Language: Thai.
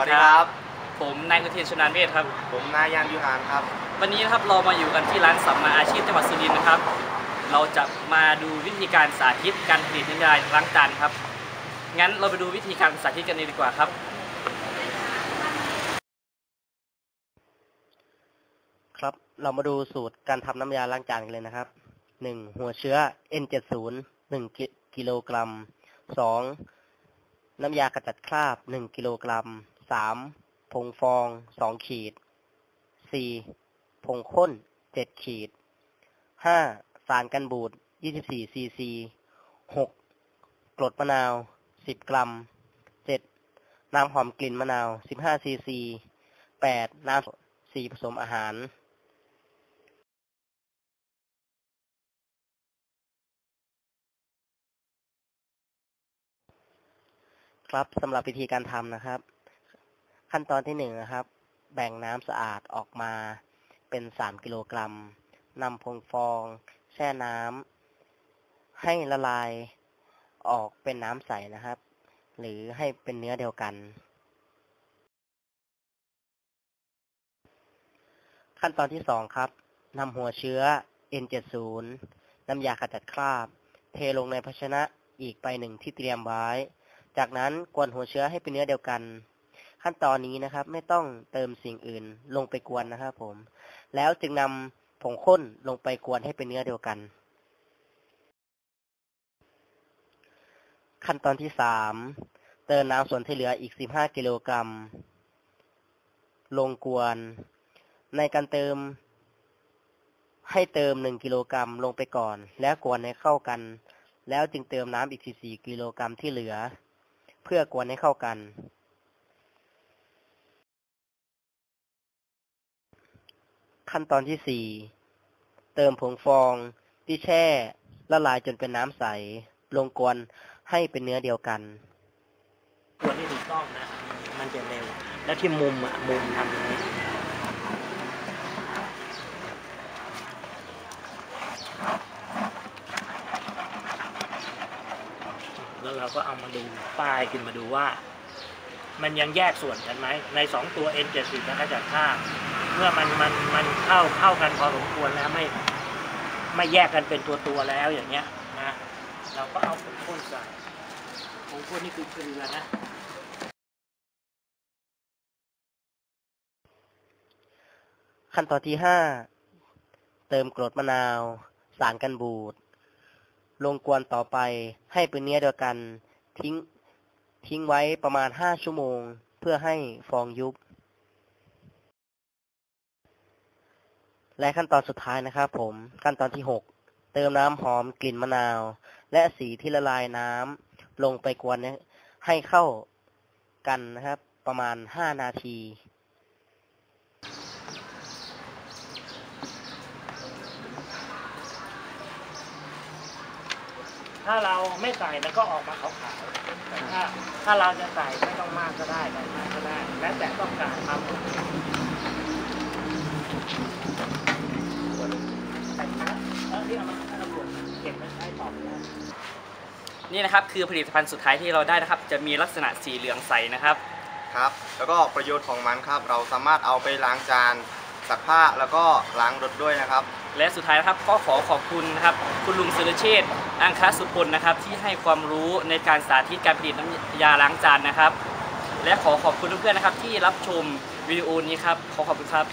นายอุเทนชนานเวทครับ ผมนายยานยูฮานครับ วันนี้นะครับเรามาอยู่กันที่ร้านสัมมาอาชีพจังหวัดสุรินทร์นะครับ เราจะมาดูวิธีการสาธิตการผลิตน้ำยาล้างจานครับ งั้นเราไปดูวิธีการสาธิตกันเลยดีกว่าครับ ครับเรามาดูสูตรการทำน้ำยาล้างจานกันเลยนะครับหนึ่งหัวเชื้อ N70 หนึ่งกิโลกรัมสองน้ำยากระจัดคราบหนึ่งกิโลกรัม สามผงฟองสองขีดสี่ผงข้นเจ็ดขีดห้าสารกันบูดยี่สิบสี่ซีซีหกกรดมะนาวสิบกรัมเจ็ดน้ำหอมกลิ่นมะนาวสิบห้าซีซีแปดน้ำสีผสมอาหารครับสำหรับวิธีการทำนะครับ ขั้นตอนที่หนึ่งนะครับ แบ่งน้ำสะอาดออกมาเป็นสามกิโลกรัมนำพงฟอง แช่น้ำให้ละลายออกเป็นน้ำใสนะครับ หรือให้เป็นเนื้อเดียวกัน ขั้นตอนที่สองครับนำหัวเชื้อ N70 น้ำยาขจัดคราบ เทลงในภาชนะอีกใบหนึ่งที่เตรียมไว้ จากนั้นกวนหัวเชื้อให้เป็นเนื้อเดียวกัน ขั้นตอนนี้นะครับ ไม่ต้องเติมสิ่งอื่นลงไปกวนนะครับผม แล้วจึงนำผงข้นลงไปกวนให้เป็นเนื้อเดียวกัน ขั้นตอนที่สามเติมน้ำส่วนที่เหลืออีก 15 กิโลกรัม ลงกวน ในการเติม ให้เติม 1 กิโลกรัมลงไปก่อน แล้วกวนให้เข้ากัน แล้วจึงเติมน้ำอีก 14 กิโลกรัมที่เหลือ เพื่อกวนให้เข้ากัน ขั้นตอนที่สี่เติมผงฟองที่แช่ละลายจนเป็นน้ำใส ลงกวนให้เป็นเนื้อเดียวกันกวนที่ถูกต้องนะ มันจะเร็ว แล้วที่มุมอะ มุมทำอย่างนี้แล้วเราก็เอามาดูป้ายขึ้นมาดูว่า มันยังแยกส่วนกันไหมในสองตัว N70 แล้วก็จากข้าเมื่อมันมันมันเข้าเข้ากันพอสมควรแล้วไม่ไม่แยกกันเป็นตัวตัวแล้วอย่างเงี้ยนะเราก็เอาผงข้นใส่ผงข้นนี่คือเกลือนะขั้นตอนที่ห้าเติมกรดมะนาว สารกันบูด ลงกวนต่อไปให้เป็นเนื้อเดียวกันทิ้ง ทิ้งไว้ประมาณห้าชั่วโมง เพื่อให้ฟองยุบ และขั้นตอนสุดท้ายนะครับผมขั้นตอนที่หกเติมน้ำหอมกลิ่นมะนาว และสีที่ละลายน้ำลงไปกวนให้เข้ากันนะครับ ประมาณห้านาที ถ้าเราไม่ใส่มันก็ออกมาขาวๆแต่ถ้าถ้าเราจะใส่ไม่ต้องมากก็ได้ไม่มากก็ได้ แล้วแต่ต้องการครับผมแต่นะแล้วามนี่นะครับคือผลิตภัณฑ์สุดท้ายที่เราได้นะครับ จะมีลักษณะสีเหลืองใสนะครับครับ แล้วก็ประโยชน์ของมันครับ เราสามารถเอาไปล้างจานซักผ้าแล้วก็ล้างรถด้วยนะครับ และสุดท้ายนะครับก็ขอขอบคุณนะครับคุณลุงสุรเชษฐ์อังคสุพลนะครับที่ให้ความรู้ในการสาธิตการผลิตน้ำยาล้างจานนะครับ และขอขอบคุณเพื่อนๆนะครับที่รับชมวิดีโอนี้ครับขอขอบคุณครับ